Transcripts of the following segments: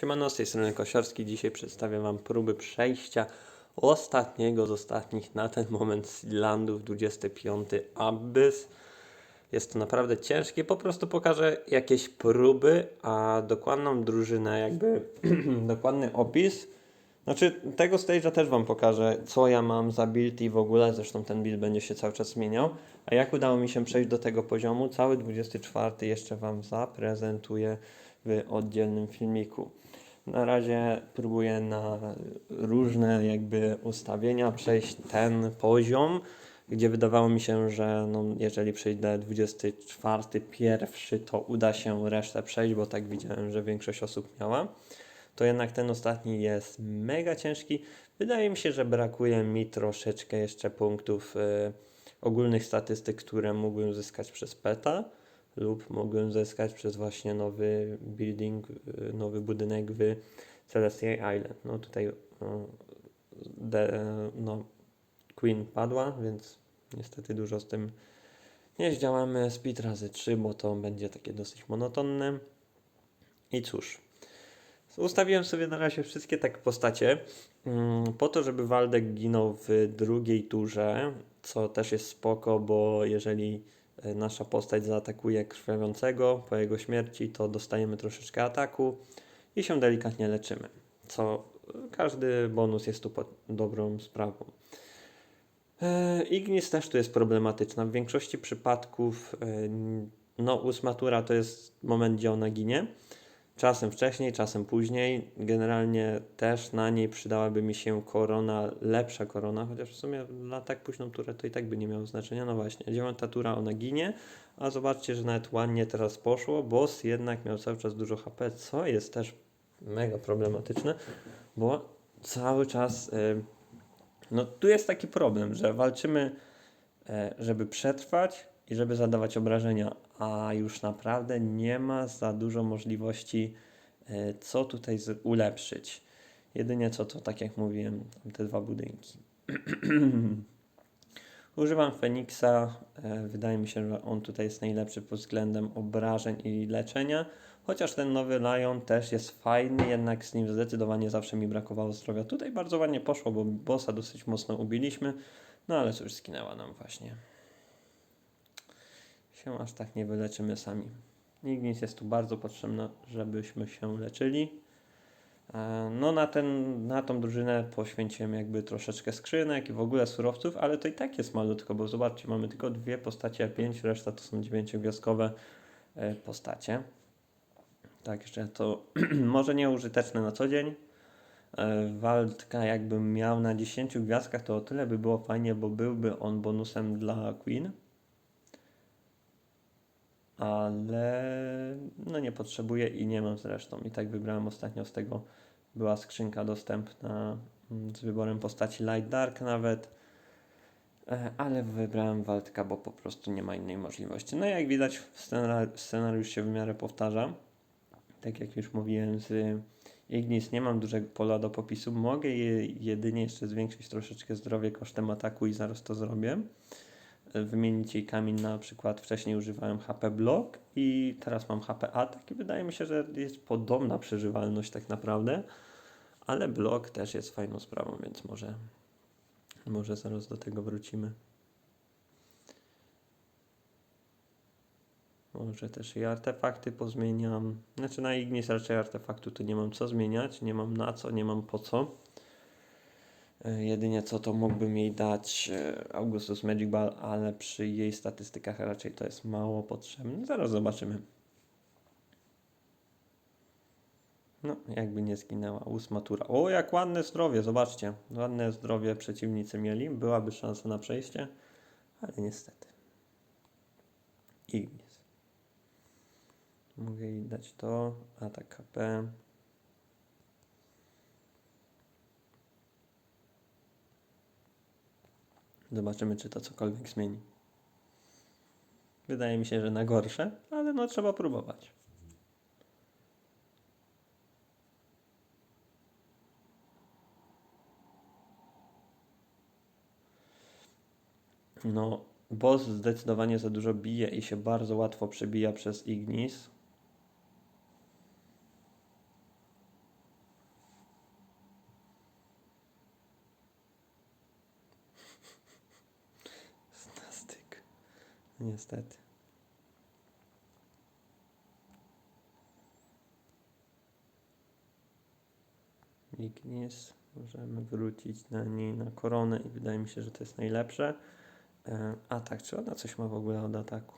Siemano, z tej strony Kosiorski. Dzisiaj przedstawię Wam próby przejścia ostatniego z ostatnich na ten moment Sealandów, 25 Abyss. Jest to naprawdę ciężkie, po prostu pokażę jakieś próby, a dokładną drużynę, jakby dokładny opis. Znaczy, tego stage'a też Wam pokażę, co ja mam za build i w ogóle, zresztą ten build będzie się cały czas zmieniał. A jak udało mi się przejść do tego poziomu, cały 24 jeszcze Wam zaprezentuję w oddzielnym filmiku. Na razie próbuję na różne jakby ustawienia przejść ten poziom, gdzie wydawało mi się, że no, jeżeli przejdę 24 pierwszy, to uda się resztę przejść, bo tak widziałem, że większość osób miała. To jednak ten ostatni jest mega ciężki. Wydaje mi się, że brakuje mi troszeczkę jeszcze punktów y, ogólnych statystyk, które mógłbym zyskać przez PETA lub mogłem zyskać przez właśnie nowy building, y, nowy budynek w Celestia Island. No tutaj no, de, no, Queen padła, więc niestety dużo z tym nie zdziałamy. Speed razy 3, bo to będzie takie dosyć monotonne. I cóż, ustawiłem sobie na razie wszystkie tak postacie mm, po to, żeby Waldek ginął w drugiej turze, co też jest spoko, bo jeżeli nasza postać zaatakuje krwawiącego po jego śmierci, to dostajemy troszeczkę ataku i się delikatnie leczymy, co e, każdy bonus jest tu dobrą sprawą. E, Ignis też tu jest problematyczna. W większości przypadków e, no ósma tura to jest moment, gdzie ona ginie. Czasem wcześniej, czasem później. Generalnie też na niej przydałaby mi się korona, lepsza korona, chociaż w sumie na tak późną turę to i tak by nie miało znaczenia. No właśnie, dziewiąta tura ona ginie, a zobaczcie, że nawet ładnie teraz poszło. Boss jednak miał cały czas dużo HP, co jest też mega problematyczne, bo cały czas. y, no tu jest taki problem, że walczymy, e, żeby przetrwać i żeby zadawać obrażenia, a już naprawdę nie ma za dużo możliwości, e, co tutaj ulepszyć. Jedynie co to, tak jak mówiłem, te dwa budynki. Używam Feniksa. e, Wydaje mi się, że on tutaj jest najlepszy pod względem obrażeń i leczenia. Chociaż ten nowy Lion też jest fajny, jednak z nim zdecydowanie zawsze mi brakowało zdrowia. Tutaj bardzo ładnie poszło, bo bossa dosyć mocno ubiliśmy, no ale cóż, skinęła nam właśnie. Się aż tak nie wyleczymy sami. Ignis jest tu bardzo potrzebna, żebyśmy się leczyli. E, No na, ten, na tą drużynę poświęciłem jakby troszeczkę skrzynek i w ogóle surowców, ale to i tak jest malutko, bo zobaczcie, mamy tylko dwie postacie A5, reszta to są dziewięciogwiazdkowe e, postacie. Także to może nieużyteczne na co dzień. E, Waldka jakbym miał na 10 gwiazdkach, to o tyle by było fajnie, bo byłby on bonusem dla Queen. Ale no nie potrzebuję i nie mam zresztą. I tak wybrałem ostatnio z tego była skrzynka dostępna mm, z wyborem postaci Light Dark nawet. E, Ale wybrałem Waldka, bo po prostu nie ma innej możliwości. No jak widać, scenar- scenariusz się w miarę powtarza. Tak jak już mówiłem, z Ignis nie mam dużego pola do popisu. Mogę je jedynie jeszcze zwiększyć troszeczkę zdrowie kosztem ataku i zaraz to zrobię. Wymienić jej kamień na przykład. Wcześniej używałem HP blok i teraz mam HP atak i wydaje mi się, że jest podobna przeżywalność tak naprawdę. Ale blok też jest fajną sprawą, więc może, może zaraz do tego wrócimy. Może też i artefakty pozmieniam. Znaczy na Ignis raczej artefaktu to nie mam co zmieniać, nie mam na co, nie mam po co. E, Jedynie co to mógłbym jej dać e, Augustus Magic Ball, ale przy jej statystykach raczej to jest mało potrzebne. Zaraz zobaczymy. No, jakby nie zginęła. Ósma tura. O, jak ładne zdrowie, zobaczcie. Ładne zdrowie przeciwnicy mieli. Byłaby szansa na przejście, ale niestety. Ignis. Mogę jej dać to. Atak. Zobaczymy, czy to cokolwiek zmieni. Wydaje mi się, że na gorsze, ale no trzeba próbować. No, boss zdecydowanie za dużo bije i się bardzo łatwo przebija przez Ignis. Niestety. Ignis. Możemy wrócić na niej na koronę i wydaje mi się, że to jest najlepsze. E, Atak. Czy ona coś ma w ogóle od ataku?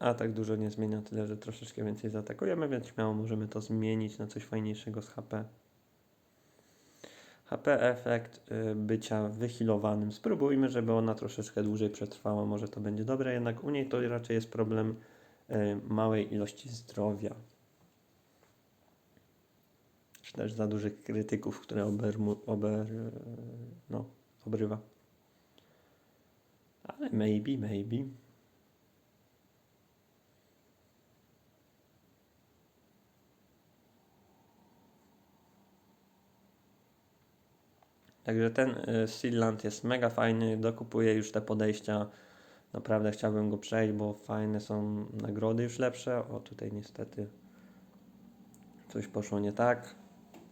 Nie, atak dużo nie zmienia, tyle że troszeczkę więcej zaatakujemy, więc śmiało możemy to zmienić na coś fajniejszego z HP. HP efekt y, bycia wyhealowanym. Spróbujmy, żeby ona troszeczkę dłużej przetrwała. Może to będzie dobre, jednak u niej to raczej jest problem y, małej ilości zdrowia. Czy też za dużych krytyków, które ober, y, no, obrywa. Ale maybe, maybe. Także ten y, Sealand jest mega fajny, dokupuję już te podejścia. Naprawdę chciałbym go przejść, bo fajne są nagrody już lepsze. O, tutaj niestety coś poszło nie tak.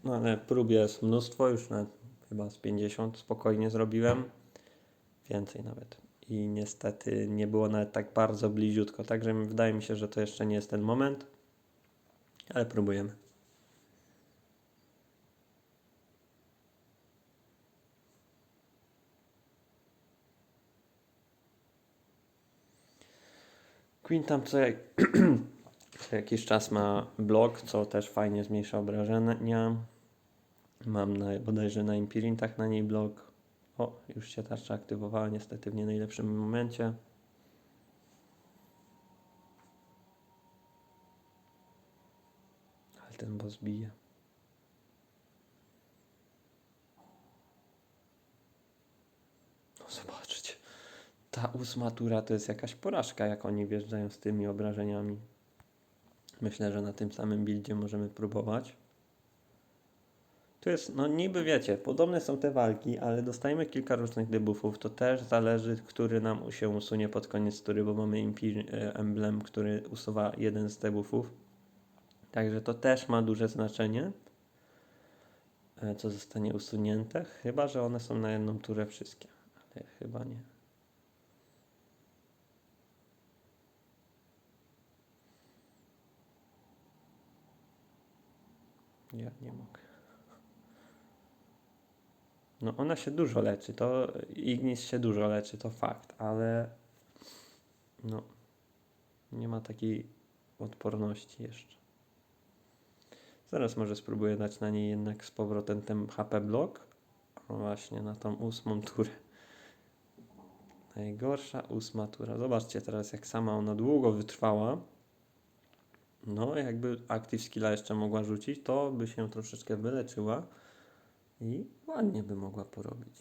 No ale prób jest mnóstwo, już nawet chyba z 50 spokojnie zrobiłem. Więcej nawet. I niestety nie było nawet tak bardzo bliziutko. Także wydaje mi się, że to jeszcze nie jest ten moment. Ale próbujemy. Queen tam co, jak, co jakiś czas ma blok, co też fajnie zmniejsza obrażenia. Mam na, bodajże na Impirintach na niej blok. O, już się tarcza aktywowała, niestety w nie najlepszym momencie. Ale ten boss bije. No zobaczcie. Ta ósma tura to jest jakaś porażka, jak oni wjeżdżają z tymi obrażeniami. Myślę, że na tym samym buildzie możemy próbować. Tu jest, no niby wiecie, podobne są te walki, ale dostajemy kilka różnych debuffów. To też zależy, który nam się usunie pod koniec tury, bo mamy e, emblem, który usuwa jeden z debuffów. Także to też ma duże znaczenie, e, co zostanie usunięte. Chyba, że one są na jedną turę wszystkie, ale chyba nie. Ja nie mogę. No ona się dużo leczy, to Ignis się dużo leczy, to fakt, ale no nie ma takiej odporności jeszcze. Zaraz może spróbuję dać na niej jednak z powrotem ten HP blok. Właśnie, na tą ósmą turę. Najgorsza ósma tura. Zobaczcie teraz jak sama ona długo wytrwała. No, jakby Active Skilla jeszcze mogła rzucić, to by się troszeczkę wyleczyła i ładnie by mogła porobić.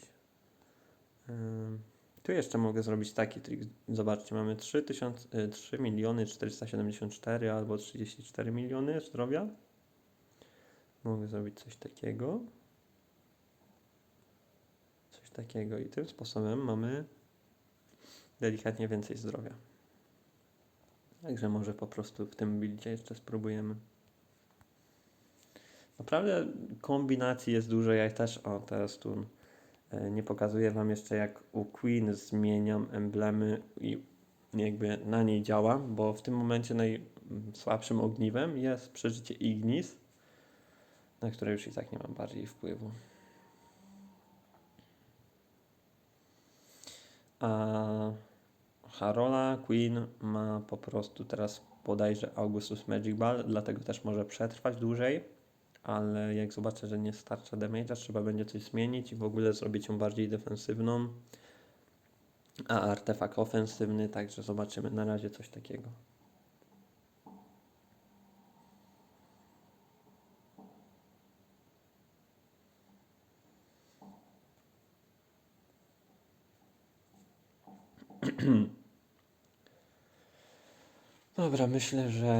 Ym, Tu jeszcze mogę zrobić taki trik. Zobaczcie, mamy 3000, y, 3 miliony 474 albo 34 miliony zdrowia. Mogę zrobić coś takiego. Coś takiego i tym sposobem mamy delikatnie więcej zdrowia. Także może po prostu w tym buildzie jeszcze spróbujemy. Naprawdę kombinacji jest dużo. Ja też, o teraz tu e, nie pokazuję Wam jeszcze jak u Queen zmieniam emblemy i jakby na niej działa, bo w tym momencie najsłabszym ogniwem jest przeżycie Ignis, na które już i tak nie mam bardziej wpływu. A Harola Queen ma po prostu teraz bodajże Augustus Magic Ball, dlatego też może przetrwać dłużej, ale jak zobaczę, że nie starcza damage'a, trzeba będzie coś zmienić i w ogóle zrobić ją bardziej defensywną, a artefakt ofensywny, także zobaczymy na razie coś takiego. Dobra, myślę, że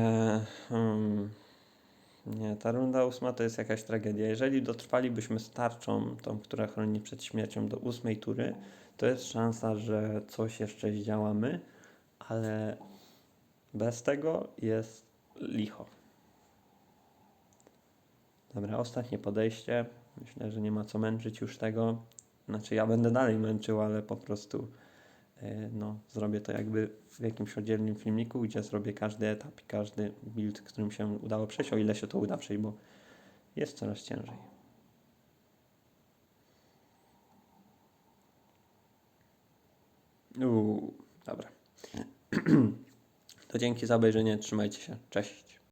nie, ta runda ósma to jest jakaś tragedia. Jeżeli dotrwalibyśmy z tarczą, tą, która chroni przed śmiercią do ósmej tury, to jest szansa, że coś jeszcze zdziałamy, ale bez tego jest licho. Dobra, ostatnie podejście. Myślę, że nie ma co męczyć już tego. Znaczy, ja będę dalej męczył, ale po prostu no, zrobię to jakby w jakimś oddzielnym filmiku, gdzie zrobię każdy etap i każdy build, którym się udało przejść, o ile się to uda przejść, bo jest coraz ciężej. Uuu, dobra. To dzięki za obejrzenie, trzymajcie się, cześć.